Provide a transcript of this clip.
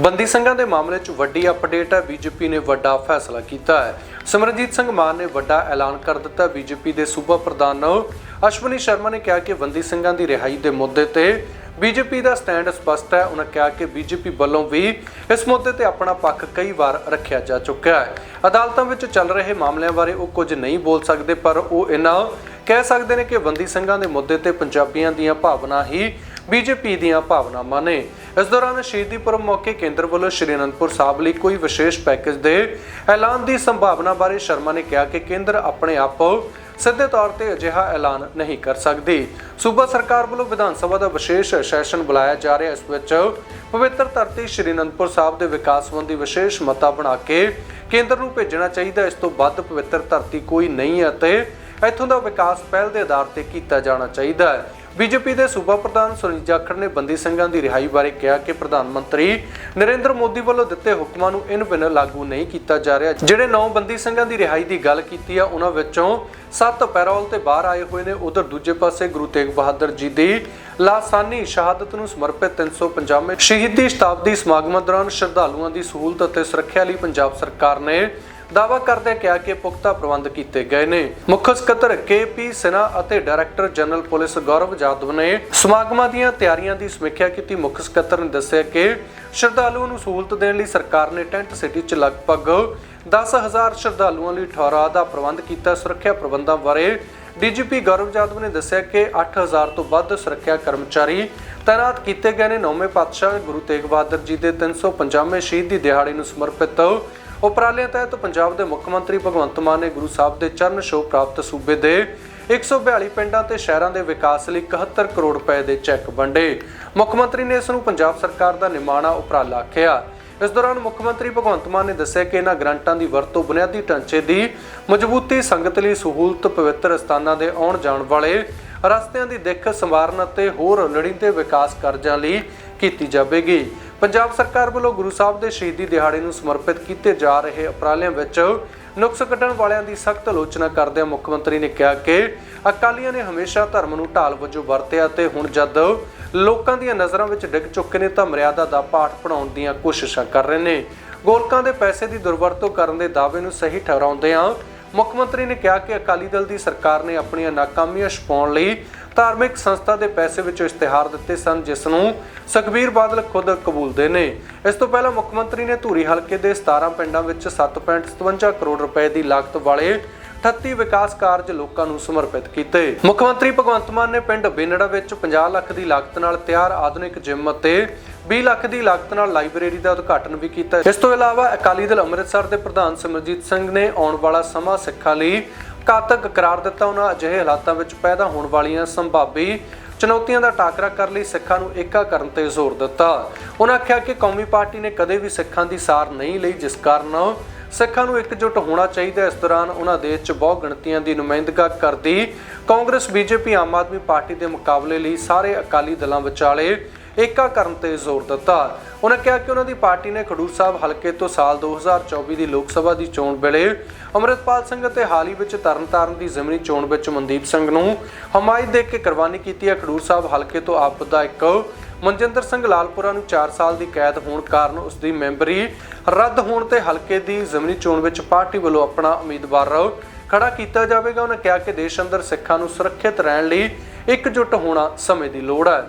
ਬੰਦੀ ਸਿੰਘਾਂ ਦੇ ਮਾਮਲੇ 'ਚ ਵੱਡੀ ਅਪਡੇਟ ਹੈ। ਬੀਜੇਪੀ ਨੇ ਵੱਡਾ ਫੈਸਲਾ ਕੀਤਾ ਹੈ। ਸਿਮਰਨਜੀਤ ਸਿੰਘ ਮਾਨ ਨੇ ਵੱਡਾ ਐਲਾਨ ਕਰ ਦਿੱਤਾ ਬੀਜੇਪੀ ਦੇ ਸੂਬਾ ਪ੍ਰਧਾਨ ਅਸ਼ਵਨੀ ਸ਼ਰਮਾ ਨੇ ਕਿਹਾ ਕਿ ਬੰਦੀ ਸਿੰਘਾਂ ਦੀ ਰਿਹਾਈ ਦੇ ਮੁੱਦੇ ਤੇ ਬੀਜੇਪੀ ਦਾ ਸਟੈਂਡ ਸਪਸ਼ਟ ਹੈ। ਉਹਨਾਂ ਕਿਹਾ ਕਿ ਬੀਜੇਪੀ ਵੱਲੋਂ ਵੀ ਇਸ ਮੁੱਦੇ ਤੇ ਆਪਣਾ ਪੱਖ ਕਈ ਵਾਰ ਰੱਖਿਆ ਜਾ ਚੁੱਕਿਆ ਹੈ। ਅਦਾਲਤਾਂ ਵਿੱਚ ਚੱਲ ਰਹੇ ਮਾਮਲਿਆਂ ਬਾਰੇ ਉਹ ਕੁਝ ਨਹੀਂ ਬੋਲ ਸਕਦੇ, ਪਰ ਉਹ ਇਹਨਾਂ ਕਹਿ ਸਕਦੇ ਨੇ ਕਿ ਬੰਦੀ ਸਿੰਘਾਂ ਦੇ ਮੁੱਦੇ ਤੇ ਪੰਜਾਬੀਆਂ ਦੀਆਂ ਭਾਵਨਾ ਹੀ ਬੀਜੇਪੀ ਦੀਆਂ ਭਾਵਨਾਵਾਂ ਨੇ। ਇਸ ਦੌਰਾਨ ਸ਼ਹੀਦੀ ਪੁਰਬ ਮੌਕੇ ਕੇਂਦਰ ਵੱਲੋਂ ਸ਼੍ਰੀ ਅਨੰਦਪੁਰ ਸਾਹਿਬ ਲਈ ਕੋਈ ਵਿਸ਼ੇਸ਼ ਪੈਕੇਜ ਦੇ ਐਲਾਨ ਦੀ ਸੰਭਾਵਨਾ ਬਾਰੇ ਸ਼ਰਮਾ ਨੇ ਕਿਹਾ ਕਿ ਕੇਂਦਰ ਆਪਣੇ ਆਪ ਸਿੱਧੇ ਤੌਰ ਤੇ ਅਜਿਹਾ ਐਲਾਨ ਨਹੀਂ ਕਰ ਸਕਦੀ। ਸੂਬਾ ਸਰਕਾਰ ਵੱਲੋਂ ਵਿਧਾਨ ਸਭਾ ਦਾ ਵਿਸ਼ੇਸ਼ ਸੈਸ਼ਨ ਬੁਲਾਇਆ ਜਾ ਰਿਹਾ, ਇਸ ਵਿੱਚ ਪਵਿੱਤਰ ਧਰਤੀ ਸ਼੍ਰੀ ਅਨੰਦਪੁਰ ਸਾਹਿਬ ਦੇ ਵਿਕਾਸ ਸੰਬੰਧੀ ਵਿਸ਼ੇਸ਼ ਮਤਾ ਬਣਾ ਕੇ ਕੇਂਦਰ ਨੂੰ ਭੇਜਣਾ ਚਾਹੀਦਾ। ਇਸ ਤੋਂ ਵੱਧ ਪਵਿੱਤਰ ਧਰਤੀ ਕੋਈ ਨਹੀਂ ਅਤੇ ਇੱਥੋਂ ਦਾ ਵਿਕਾਸ ਪਹਿਲ ਦੇ ਆਧਾਰ ਤੇ ਕੀਤਾ ਜਾਣਾ ਚਾਹੀਦਾ ਹੈ। ਬੀਜੇਪੀ ਦੇ ਸੂਬਾ ਪ੍ਰਧਾਨ ਸੁਨੀਲ ਜਾਖੜ ਨੇ ਬੰਦੀ ਸਿੰਘਾਂ ਦੀ ਰਿਹਾਈ ਬਾਰੇ ਕਿਹਾ ਕਿ ਪ੍ਰਧਾਨ ਮੰਤਰੀ ਨਰਿੰਦਰ ਮੋਦੀ ਵੱਲੋਂ ਦਿੱਤੇ ਹੁਕਮਾਂ ਨੂੰ ਇਨ ਬਿਨ ਲਾਗੂ ਨਹੀਂ ਕੀਤਾ ਜਾ ਰਿਹਾ। ਜਿਹੜੇ ਨੌ ਬੰਦੀ ਸਿੰਘਾਂ ਦੀ ਰਿਹਾਈ ਦੀ ਗੱਲ ਕੀਤੀ ਆ, ਉਹਨਾਂ ਵਿੱਚੋਂ ਸੱਤ ਪੈਰੋਲ ਤੇ ਬਾਹਰ ਆਏ ਹੋਏ ਨੇ। ਉਧਰ ਦੂਜੇ ਪਾਸੇ ਗੁਰੂ ਤੇਗ ਬਹਾਦਰ ਜੀ ਦੀ ਲਾਸਾਨੀ ਸ਼ਹਾਦਤ ਨੂੰ ਸਮਰਪਿਤ 350ਵੇਂ ਸ਼ਹੀਦੀ ਸ਼ਤਾਬਦੀ ਸਮਾਗਮਾਂ ਦੌਰਾਨ ਸ਼ਰਧਾਲੂਆਂ ਦੀ ਸਹੂਲਤ ਅਤੇ ਸੁਰੱਖਿਆ ਲਈ ਪੰਜਾਬ ਸਰਕਾਰ ਨੇ ਦਾਅਵਾ ਕਰਦੇ ਕਿਹਾ ਕਿ ਪੁਖਤਾ ਪ੍ਰਬੰਧ ਕੀਤੇ ਗਏ ਨੇ। ਮੁੱਖ ਸਕੱਤਰ ਕੇਪੀ ਸਿਨਾ ਅਤੇ director general police Gaurav Jadav ਨੇ ਸਮਾਗਮਾਂ ਦੀਆਂ ਤਿਆਰੀਆਂ ਦੀ ਸਮੀਖਿਆ ਕੀਤੀ। ਮੁੱਖ ਸਕੱਤਰ ਨੇ ਦੱਸਿਆ ਕਿ ਸ਼ਰਧਾਲੂਆਂ ਨੂੰ ਸਹੂਲਤ ਦੇਣ ਲਈ ਸਰਕਾਰ ਨੇ ਟੈਂਟ ਸਿਟੀ 'ਚ ਲਗਭਗ 10000 ਸ਼ਰਧਾਲੂਆਂ ਲਈ ਠਹਿਰਾਅ ਦਾ ਪ੍ਰਬੰਧ ਕੀਤਾ। ਸੁਰੱਖਿਆ ਪ੍ਰਬੰਧਾਂ ਬਾਰੇ ਡੀਜੀਪੀ ਗੌਰਵ ਜਾਦਵ ਨੇ ਦੱਸਿਆ ਕਿ 8000 ਤੋਂ ਵੱਧ ਸੁਰੱਖਿਆ ਕਰਮਚਾਰੀ ਤਾਇਨਾਤ ਕੀਤੇ ਗਏ ਨੇ। ਨੌਵੇਂ ਪਾਤਸ਼ਾਹ ਗੁਰੂ ਤੇਗ ਬਹਾਦਰ ਜੀ ਦੇ 350ਵੇਂ ਸ਼ਹੀਦੀ ਦਿਹਾੜੇ ਨੂੰ ਸਮਰਪਿਤ ਉਪਰਾਲਿਆਂ ਤਹਿਤ ਪੰਜਾਬ ਦੇ ਮੁੱਖ ਮੰਤਰੀ ਭਗਵੰਤ ਮਾਨ ਨੇ ਗੁਰੂ ਸਾਹਿਬ ਦੇ ਚਰਨ ਛੋਹ ਪ੍ਰਾਪਤ ਸੂਬੇ ਦੇ 142 ਪਿੰਡਾਂ ਤੇ ਸ਼ਹਿਰਾਂ ਦੇ ਵਿਕਾਸ ਲਈ 71 ਕਰੋੜ ਰੁਪਏ ਦੇ ਚੈੱਕ ਵੰਡੇ। ਮੁੱਖ ਮੰਤਰੀ ਨੇ ਇਸ ਨੂੰ ਪੰਜਾਬ ਸਰਕਾਰ ਦਾ ਨਿਮਾਣਾ ਉਪਰਾਲਾ ਆਖਿਆ। ਇਸ ਦੌਰਾਨ ਮੁੱਖ ਮੰਤਰੀ ਭਗਵੰਤ ਮਾਨ ਨੇ ਦੱਸਿਆ ਕਿ ਇਹਨਾਂ ਗ੍ਰਾਂਟਾਂ ਦੀ ਵਰਤੋਂ ਬੁਨਿਆਦੀ ਢਾਂਚੇ ਦੀ ਮਜ਼ਬੂਤੀ, ਸੰਗਤ ਲਈ ਸਹੂਲਤ, ਪਵਿੱਤਰ ਸਥਾਨਾਂ ਦੇ ਆਉਣ ਜਾਣ ਵਾਲੇ ਰਸਤਿਆਂ ਦੀ ਦਿੱਖ ਸੰਵਾਰਨ ਅਤੇ ਹੋਰ ਲੋੜੀਂਦੇ ਵਿਕਾਸ ਕਾਰਜਾਂ ਲਈ ਕੀਤੀ ਜਾਵੇਗੀ। ਪੰਜਾਬ ਸਰਕਾਰ ਵੱਲੋਂ ਗੁਰੂ ਸਾਹਿਬ ਦੇ ਸ਼ਹੀਦੀ ਦਿਹਾੜੇ ਨੂੰ ਸਮਰਪਿਤ ਕੀਤੇ ਜਾ ਰਹੇ ਉਪਰਾਲਿਆਂ ਵਿੱਚ ਨੁਕਸ ਕੱਢਣ ਵਾਲਿਆਂ ਦੀ ਸਖਤ ਆਲੋਚਨਾ ਕਰਦਿਆਂ ਮੁੱਖ ਮੰਤਰੀ ਨੇ ਕਿਹਾ ਕਿ ਅਕਾਲੀਆਂ ਨੇ ਹਮੇਸ਼ਾ ਧਰਮ ਨੂੰ ਢਾਲ ਵਜੋਂ ਵਰਤਿਆ ਤੇ ਹੁਣ ਜਦ ਲੋਕਾਂ ਦੀਆਂ ਨਜ਼ਰਾਂ ਵਿੱਚ ਡਿੱਗ ਚੁੱਕੇ ਨੇ ਤਾਂ ਮਰਿਆਦਾ ਦਾ ਪਾਠ ਪੜਾਉਣ ਦੀਆਂ ਕੋਸ਼ਿਸ਼ਾਂ ਕਰ ਰਹੇ ਨੇ। ਗੋਲਕਾਂ ਦੇ ਪੈਸੇ ਦੀ ਦੁਰਵਰਤੋਂ ਕਰਨ ਦੇ ਦਾਅਵੇ ਨੂੰ ਸਹੀ ਠਹਿਰਾਉਂਦਿਆਂ ਮੁੱਖ ਮੰਤਰੀ ਨੇ ਕਿਹਾ ਕਿ ਅਕਾਲੀ ਦਲ ਦੀ ਸਰਕਾਰ ਨੇ ਆਪਣੀਆਂ ਨਾਕਾਮੀਆਂ ਛੁਪਾਉਣ ਲਈ ਧਾਰਮਿਕ ਸੰਸਥਾ ਦੇ ਪੈਸੇ ਵਿੱਚੋਂ ਇਸ਼ਤਿਹਾਰ ਦਿੱਤੇ ਸਨ, ਜਿਸ ਨੂੰ ਸੁਖਬੀਰ ਬਾਦਲ ਖੁਦ ਕਬੂਲਦੇ ਨੇ। ਇਸ ਤੋਂ ਪਹਿਲਾਂ ਮੁੱਖ ਮੰਤਰੀ ਨੇ ਧੂਰੀ ਹਲਕੇ ਦੇ 17 ਪਿੰਡਾਂ ਵਿੱਚ 7.57 ਕਰੋੜ ਰੁਪਏ ਦੀ ਲਾਗਤ ਵਾਲੇ 38 ਵਿਕਾਸ ਕਾਰਜ ਲੋਕਾਂ ਨੂੰ ਸਮਰਪਿਤ ਕੀਤੇ। ਮੁੱਖ ਮੰਤਰੀ ਭਗਵੰਤ ਮਾਨ ਨੇ ਪਿੰਡ ਬੇਨੜਾ ਵਿੱਚ 50 ਲੱਖ ਦੀ ਲਾਗਤ ਨਾਲ ਤਿਆਰ ਆਧੁਨਿਕ ਜਿਮ ਅਤੇ 20 ਲੱਖ ਦੀ ਲਾਗਤ ਨਾਲ ਲਾਇਬ੍ਰੇਰੀ ਦਾ ਉਦਘਾਟਨ ਵੀ ਕੀਤਾ। ਇਸ ਤੋਂ ਇਲਾਵਾ ਅਕਾਲੀ ਦਲ ਅੰਮ੍ਰਿਤਸਰ ਦੇ ਪ੍ਰਧਾਨ ਸਿਮਰਜੀਤ ਸਿੰਘ ਨੇ ਆਉਣ ਵਾਲਾ ਸਮਾਂ ਸਿੱਖਾਂ ਲਈ ਘਾਤਕ ਕਰਾਰ ਦਿੱਤਾ, ਉਹਨਾਂ ਅਜਿਹੇ ਹਾਲਾਤਾਂ ਵਿੱਚ ਪੈਦਾ ਹੋਣ ਵਾਲੀਆਂ ਸੰਭਾਵੀ ਚੁਣੌਤੀਆਂ ਦਾ ਟਾਕਰਾ ਕਰਨ ਲਈ ਸਿੱਖਾਂ ਨੂੰ ਏਕਾ ਕਰਨ ਤੇ ਜ਼ੋਰ ਦਿੱਤਾ। ਉਹਨਾਂ ਆਖਿਆ ਕਿ ਕੌਮੀ ਪਾਰਟੀ ਨੇ ਕਦੇ ਵੀ ਸਿੱਖਾਂ ਦੀ ਸਾਰ ਨਹੀਂ ਲਈ, ਜਿਸ ਕਾਰਨ ਸਿੱਖਾਂ ਨੂੰ ਇਕਜੁੱਟ ਹੋਣਾ ਚਾਹੀਦਾ ਇਸ ਦੌਰਾਨ ਉਹਨਾਂ ਦੇਸ਼ 'ਚ ਬਹੁ ਗਿਣਤੀਆਂ ਦੀ ਨੁਮਾਇੰਦਗਾ ਕਰਦੀ ਕਾਂਗਰਸ, ਬੀਜੇਪੀ, ਆਮ ਆਦਮੀ ਪਾਰਟੀ ਦੇ ਮੁਕਾਬਲੇ ਲਈ ਸਾਰੇ ਅਕਾਲੀ ਦਲਾਂ ਵਿਚਾਲੇ ਏਕਾ ਕਰਨ ਤੇ ਜ਼ੋਰ ਦਿੱਤਾ। ਉਹਨਾਂ ਕਿਹਾ ਕਿ ਉਹਨਾਂ ਦੀ ਪਾਰਟੀ ਨੇ ਖਡੂਰ ਸਾਹਿਬ ਹਲਕੇ ਤੋਂ ਸਾਲ 2024 ਦੀ ਲੋਕ ਸਭਾ ਦੀ ਚੋਣ ਵੇਲੇ ਅਮਰਿਤਪਾਲ ਸਿੰਘ ਅਤੇ ਹਾਲ ਹੀ ਵਿੱਚ ਤਰਨਤਾਰਨ ਦੀ ਜ਼ਮਨੀ ਚੋਣ ਵਿੱਚ ਮਨਦੀਪ ਸਿੰਘ ਨੂੰ ਹਮਾਇਤ ਦੇ ਕੇ ਕੁਰਬਾਨੀ ਕੀਤੀ ਹੈ। ਖਡੂਰ ਸਾਹਿਬ ਹਲਕੇ ਤੋਂ ਆਪ ਵਿਧਾਇਕ ਮਨਜਿੰਦਰ ਸਿੰਘ ਲਾਲਪੁਰਾ ਨੂੰ 4 ਸਾਲ ਦੀ ਕੈਦ ਹੋਣ ਕਾਰਨ ਉਸ ਦੀ ਮੈਂਬਰੀ ਰੱਦ ਹੋਣ ਤੇ ਹਲਕੇ ਦੀ ਜ਼ਮਨੀ ਚੋਣ ਵਿੱਚ ਪਾਰਟੀ ਵੱਲੋਂ ਆਪਣਾ ਉਮੀਦਵਾਰ ਖੜਾ ਕੀਤਾ ਜਾਵੇਗਾ। ਉਹਨਾਂ ਕਿਹਾ ਕਿ ਦੇਸ਼ ਅੰਦਰ ਸਿੱਖਾਂ ਨੂੰ ਸੁਰੱਖਿਅਤ ਰਹਿਣ ਲਈ ਇਕਜੁੱਟ ਹੋਣਾ ਸਮੇਂ ਦੀ ਲੋੜ ਹੈ।